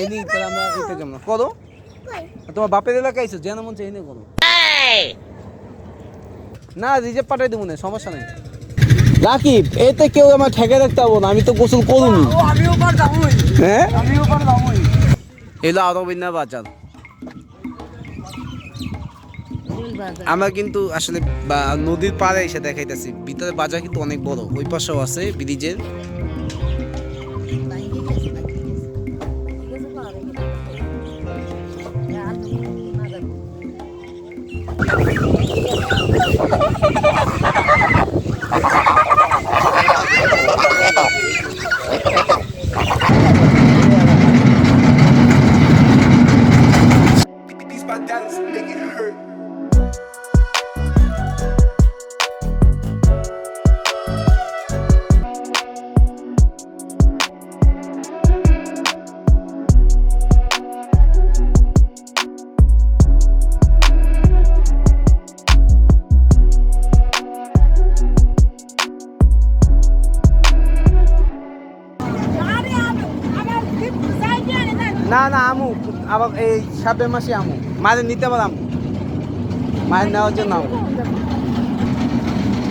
এই নিয়ে তাহলে আমরা এটা কেমন করো। তোমার বাপের এলাকায় আইছো যেন মন চাই করো। না রিজেক্ট পাঠাই দেবো না সমস্যা নেই। রাকিব এতে কেউ আমার ঠেকে রাখতে পারব না আমি তো গোসল করুনি। হ্যাঁ? এলো আরবিনা বাজার। আমরা কিন্তু আসলে নদীর পাড়ে এসে দেখাইতেছি। ভিতরে বাজার কিন্তু অনেক বড় ওই পাশেও আছে ব্রিজের। できました。না না, আমু, আবার এই সাপের মাসে আমু। মায়ের নিতে পার আমু। মায়ের নেওয়ার জন্য আমু।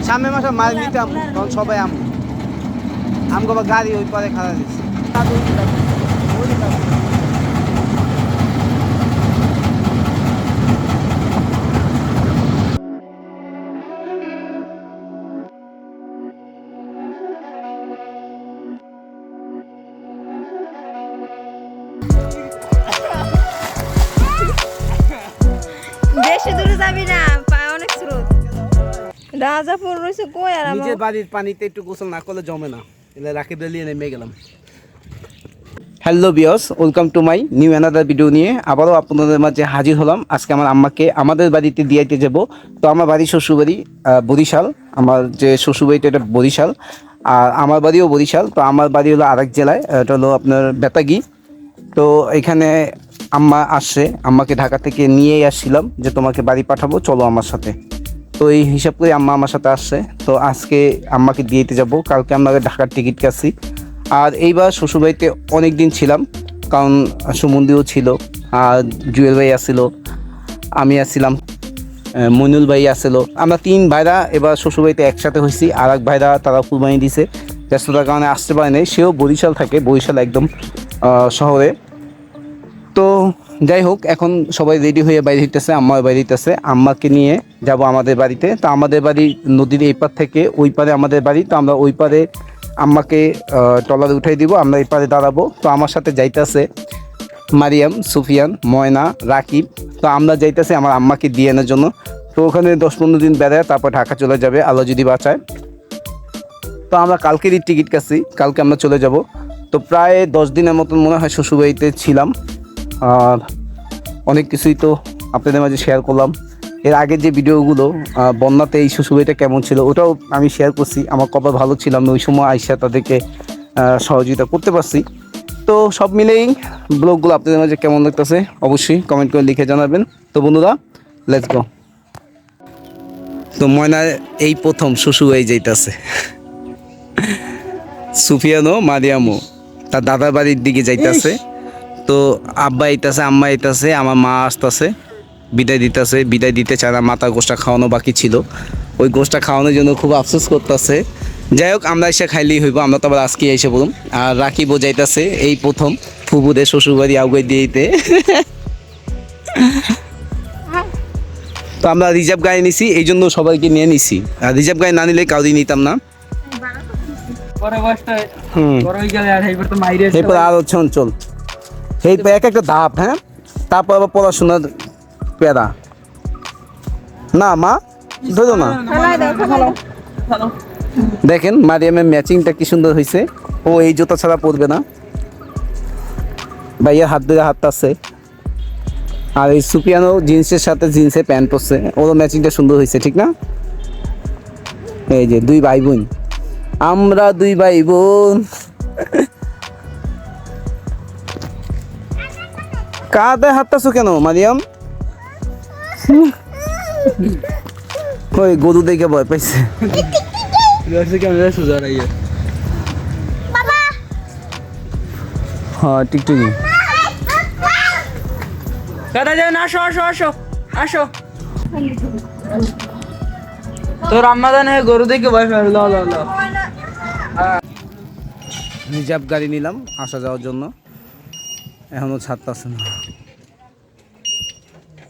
সামনের মাসে মায়ের নিতে আমু, তখন সবাই আমু। আবার গাড়ি ওই পরে খাওয়া দিচ্ছে রয়েছে কই আর নিজের বাড়ির পানিতে একটু গোসল না করলে জমে না। এলে রাকিব নেমে গেলাম। হ্যালো বিয়স welcome to my new another video নিয়ে। আবারও আপনাদের মাঝে হাজির হলাম। আজকে আমার আম্মাকে আমাদের বাড়িতে দিয়াইতে যাব। তো আমার বাড়ি শ্বশুরবাড়ি বরিশাল। আমার যে শ্বশুরবাড়িটা এটা বরিশাল। আর আমার বাড়িও বরিশাল। তো আমার বাড়ি হলো আরেক জেলায় এটা হলো আপনার বেতাগি। তো এখানে আম্মা আসছে। আম্মাকে ঢাকা থেকে নিয়েই আসছিলাম যে তোমাকে বাড়ি পাঠাবো। চলো আমার সাথে। তো এই হিসাব করে আম্মা আমার সাথে আসছে। তো আজকে আম্মাকে দিয়েতে যাব। কালকে আমরা ঢাকার টিকিট কাটছি। আর এইবার শ্বশুরবাড়িতে অনেক দিন ছিলাম, কারণ সুমন্দিও ছিল, আর জুয়েল ভাই আসছিল, আমি আসছিলাম মইনুল ভাই আসছিল। আমরা তিন ভাইরা এবার শ্বশুরবাড়িতে একসাথে হয়েছি। আর এক ভাইরা তারা কুরবানি দিছে। ব্যস্ততার কারণে আসতে পারে নাই। সেও বরিশাল থাকে, বরিশাল একদম শহরে। তো যাই হোক, এখন সবাই রেডি হয়ে বাইরে হইতেছে আম্মার বাইরে হইতেছে আম্মাকে নিয়ে যাব আমাদের বাড়িতে। তো আমাদের বাড়ি নদীর এই পার থেকে ওই পারে আমাদের বাড়ি। তো আমরা ওই পারে আম্মাকে টলারে উঠাই দিব, আমরা এই পারে দাঁড়াবো। তো আমার সাথে যাইতেছে মারিয়াম, সুফিয়ান, ময়না, রাকিব। তো আমরা যাইতেছি আমার আম্মাকে দিয়ে আনার জন্য। তো ওখানে দশ পনেরো দিন বেড়ায়, তারপর ঢাকা চলে যাবে, আল্লাহ যদি বাঁচায়। তো আমরা কালকেরই টিকিট কাটছি, কালকে আমরা চলে যাব। তো প্রায় দশ দিনের মতন মনে হয় শ্বশুরবাড়িতে ছিলাম। আর অনেক কিছুই তো আপনাদের মাঝে শেয়ার করলাম। এর আগের যে ভিডিওগুলো বন্যাতে এই শ্বশুরবাড়িটা কেমন ছিল ওটাও আমি শেয়ার করছি। আমার কপাল ভালো ছিল আমি ওই সময় আইসা তাদেরকে সহযোগিতা করতে পারছি। তো সব মিলেই ব্লগগুলো আপনাদের মাঝে কেমন লাগতেছে অবশ্যই কমেন্ট করে লিখে জানাবেন। তো বন্ধুরা লেটস গো তো ময়না এই প্রথম শ্বশুরবাড়ি যাইতেছে। সুফিয়ানো মারিয়ামো তার দাদার বাড়ির দিকে যাইতাছে। তো আব্বা আইতাছে আম্মা আইতাছে আমার মা আসতেছে বিদায় দিতেছে বিদায় দিতে চায় না মাথা গোষ্ঠটা খাওয়ানো বাকি ছিল। ওই গোষ্ঠটা খাওয়ানোর জন্য খুব আফসোস করতেছে। যাই হোক আমরা এসে খাইলেই হইব আমরা তো আবার আজকে এসে বলুন আর রাখি বোঝাইতেছে এই প্রথম ফুবুদের শ্বশুরবাড়ি আগুয়ে দিয়েতে তো আমরা রিজার্ভ গাড়ি নিছি এই জন্য সবাইকে নিয়ে নিছি। আর রিজার্ভ গাড়ি না নিলে কাউরি নিতাম না। হুম। বড় গেলে আর এইবার তো মাইরে এরপর আর হচ্ছে অঞ্চল। এই এক একটা ধাপ হ্যাঁ? তারপর আবার পড়াশোনার প্যারা। না, মা, ধরো না। দেখেন, মারিয়ামের ম্যাচিংটা কি সুন্দর হয়েছে ও এই জুতা ছাড়া পরবে না। ভাইয়ের হাত ধরে হাত আছে। আর এই সুপিয়ানো জিন্সের সাথে জিন্সের প্যান্ট পরছে। ওরও ম্যাচিংটা সুন্দর হয়েছে ঠিক না? এই যে, দুই ভাই বোন। আমরা দুই ভাই বোন। কাঁধে হাতটাছো কেন মারিয়াম? ওই গরু দেখে ভয় পাইছে। হ্যাঁ টিকটকি। দাদা যাবেন আসো আসো আসো আসো। তোর আম্মা জানে গরু দেখে ভয় পেয়ে ল ল ল। রিজার্ভ গাড়ি নিলাম আসা যাওয়ার জন্য। এখনও ছাড়তেছে না।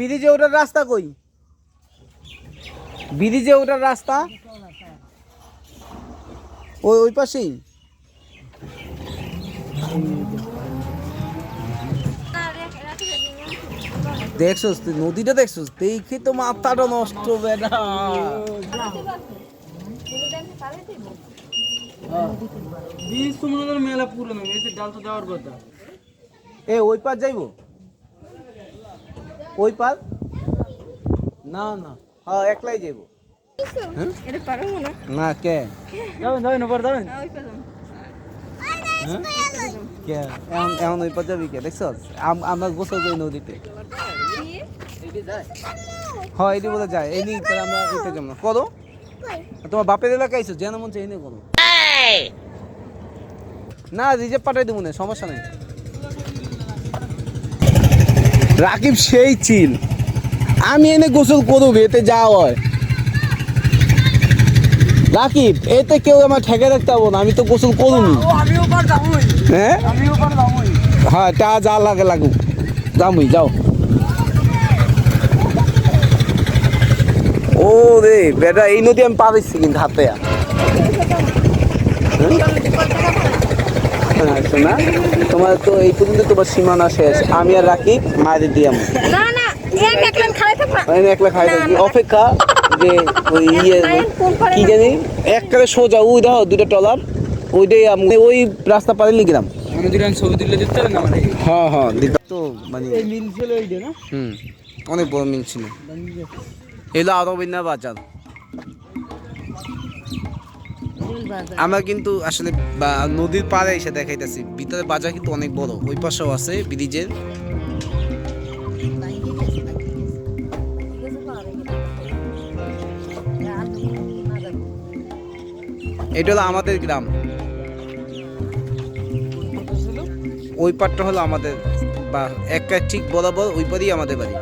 ব্রিজে ওঠার রাস্তা কই? ব্রিজে ওঠার রাস্তা? ওই ওই পাশেই। দেখছস তুই নদীটা দেখছস? দেখে তো মাথাটা নষ্ট বেটা বীজ তো মনে মেলা পুরনো বীজের ডাল তো দেওয়ার কথা। এ ওই পাশ যাইবো? ওই পার না না। হ্যাঁ একলাই যাইবো। হ্যাঁ? না। না কে? যাবেন যাবেন ওপর যাবেন। কে? এখন এখন ওই পার যাবি কে? দেখছস আম- আমরা গোসল করি নদীতে। হ্যাঁ এটি বলে যায় এই নিয়ে তাহলে আমরা এটা যাব করো। তোমার বাপের এলাকায় যেন মন চাই করো। না রিজেক্ট পাঠাই দেবো না সমস্যা নেই। রাকিব সেই চিল। আমি এনে গোসল করব এতে যা হয়। রাকিব এতে কেউ আমার ঠেকে রাখতে পারব না আমি তো গোসল করুনি। হ্যাঁ হ্যাঁ টা যা লাগে লাগুক। যামুই যাও। ও রে বেটা এই নদী আমি পারিছি কিন্তু হাতে। হ্যাঁ শোনা তোমার তো এই পর্যন্ত তোমার সীমানা শেষ। আমি আর রাখি মায়ের দিয়ে আমি। না না এক একলাম খাই থাক আমি একলা খাই থাকি অপেক্ষা যে ওই ইয়ে কি জানি? একবারে সোজা ওই দেখো দুটো টলার ওইটাই আমি ওই রাস্তা পারে লিখলাম হ্যাঁ হ্যাঁ তো মানে হুম অনেক বড় মিল ছিল। এলো আরবিনা বাজার। আমরা কিন্তু আসলে নদীর পাড়ে এসে দেখাইতেছি। ভিতরে বাজার কিন্তু অনেক বড়। ওই পাশেও আছে ব্রিজের। এটা হলো আমাদের গ্রাম। ওই পাটটা হলো আমাদের, বা একটা ঠিক বরাবর ওই পারেই আমাদের বাড়ি।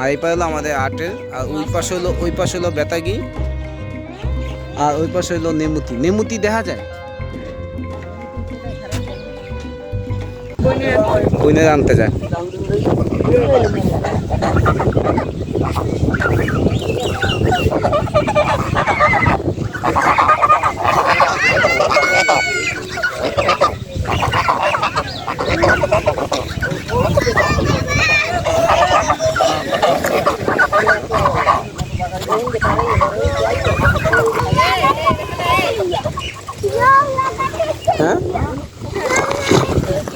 আর এই পারে হলো আমাদের আটের, আর ওই পাশে হলো, ওই পাশে হলো বেতাগি। আর ওই পাশে হলো নেমুতি। নেমুতি দেখা যায়? কইনে আনতে যায়।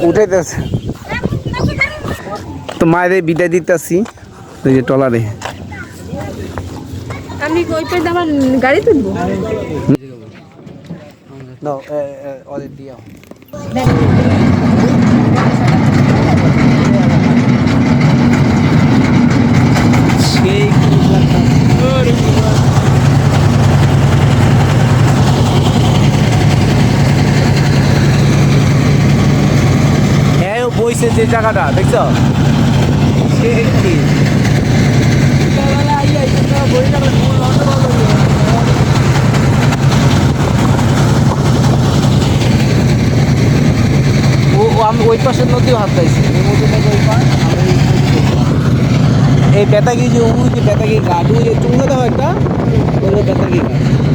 উঠাইতেছে। তো মায়ের বিদায় দিতেছি ওই যে টলারে আমি ওই পেয়ে আমার গাড়ি তুলবো? No, eh, eh, ওদের দিয়ে সেই বইছে যে জায়গাটা, দেখছ? আমি ওই পাশের নদীও হাত এই বেতাগি যে ওই যে বেতাগি ওই যে চুঙ্গা দেওয়া একটা ওই বেতাগি ঘাট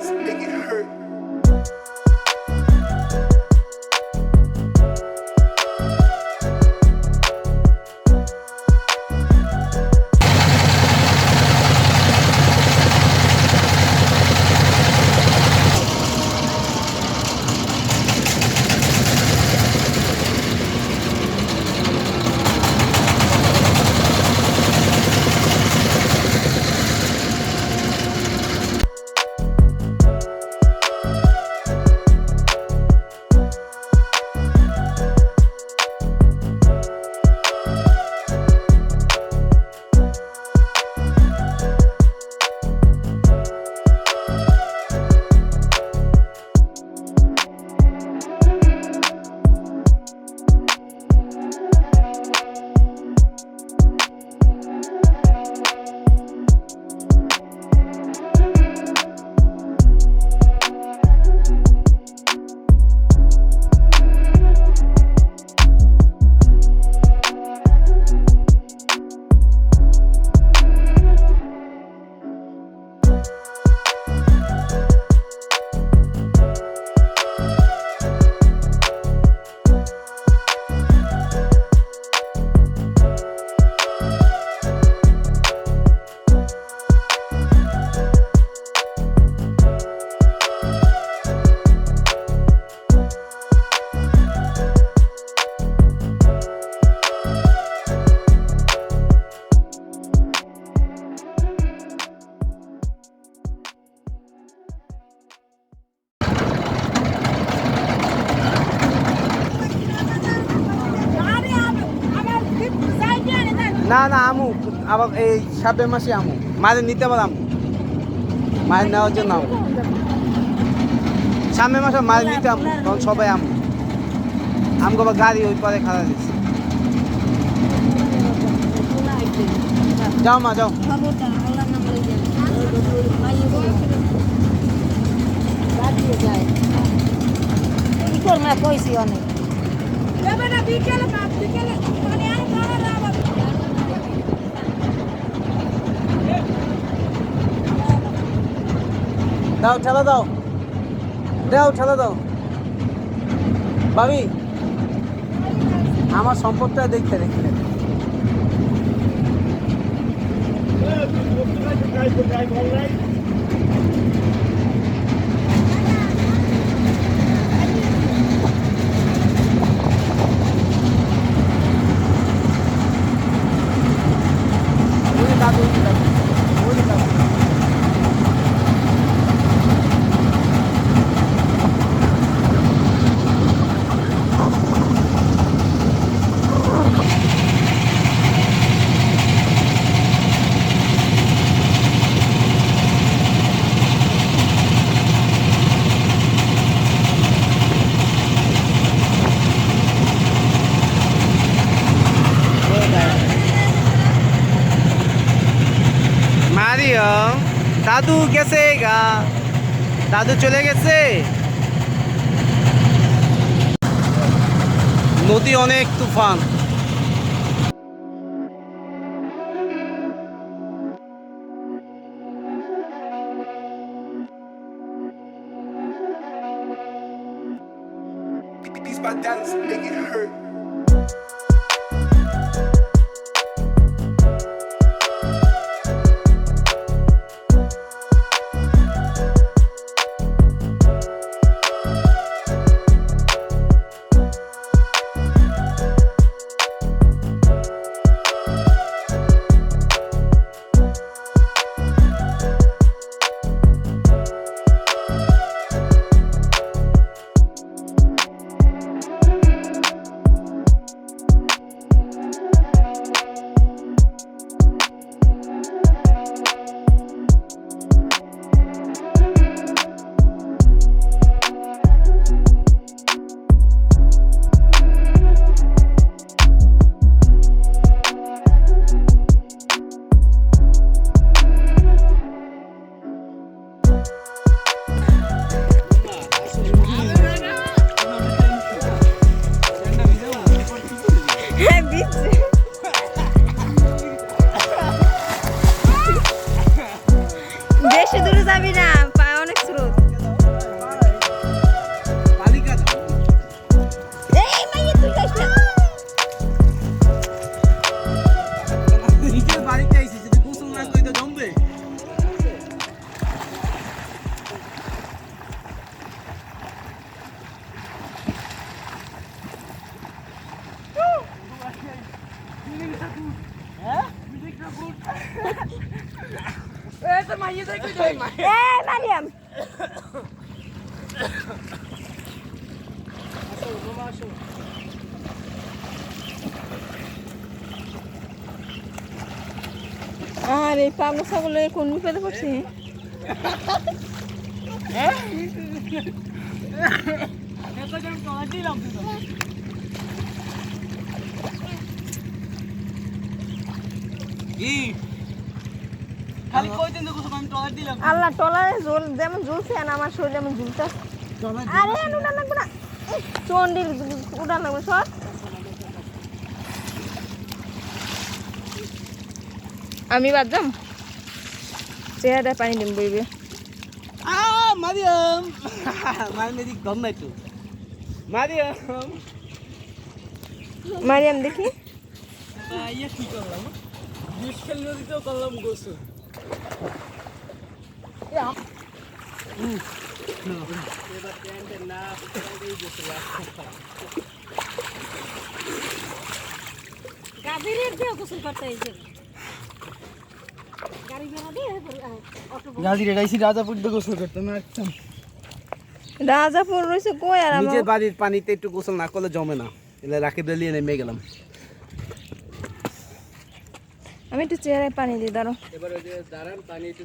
make it get hurt. না না আমু আবার এই সামনের মাসে আমু। মাঝে নিতে পার আমু। মাঝে নেওয়ার জন্য আমু। সামনের মাসে মাঝে নিতে আমু তখন সবাই আমু। আমগো আবার গাড়ি ওই পরে খাড়া দিচ্ছে যাও মা যাও। খবরটা আল্লাহর নাম লইয়া মাইয়ে বলেছিল বাড়িয়ে যায় কি করব না কইছি অনেক দাও ঠেলা দাও। দাও ঠেলা দাও। ভাবি আমার সম্পদটা দেখতে দেখতে। দাদু। দাদু গেছে গা দাদু চলে গেছে নদী অনেক তুফান These my daddies make it hurt. আরে পাগল ছাগলের কোন বিপদে পড়ছি? আল্লাহ টলারে জল যেমন ঝুলছে আর আমার শরীর যেমন ঝুলতে আরে উড়া লাগবে না। চন্ডির উড়া লাগবে সর। আমি বাদ যাম? চেহারা পানি দিম বইবে। আ মারিয়াম। মারিয়াম এদিক দম নাই তো। মারিয়াম। মারিয়াম দেখি। ইয়ে কি করলাম? বিষ খেল নদীতেও করলাম গোসল। গাড়ি রেডাইছি রাজাপুর দিয়ে গোসল করতাম না একদম রাজাপুর রয়েছে কই আর আমার? নিজের বাড়ির পানিতে একটু গোসল না করলে জমে না। এলে রাকিব রেলিয়ে নেমে গেলাম। আমি একটু চেহারায় পানি দিই দাঁড়ো এবার ওই যে দাঁড়ান পানি একটু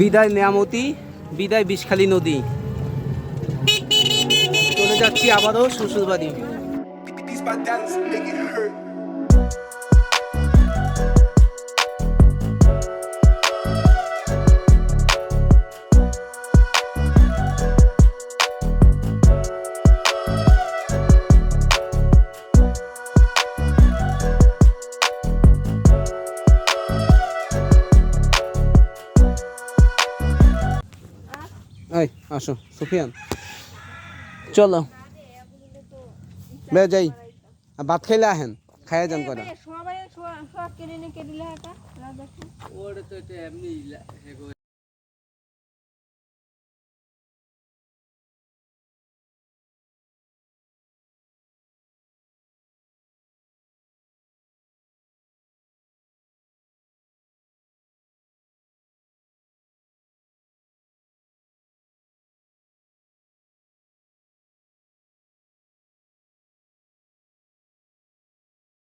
বিদায় নেয়ামতি বিদায় বিষখালী নদী। চলে যাচ্ছি আবারও শ্বশুরবাড়ি। আসো সুফিয়ান। চলো। বে যাই। আর ভাত খাইলে আহেন খাইয়া যান করা সবাই সব কেড়ে নিয়ে কেটে ওটা তো এমনি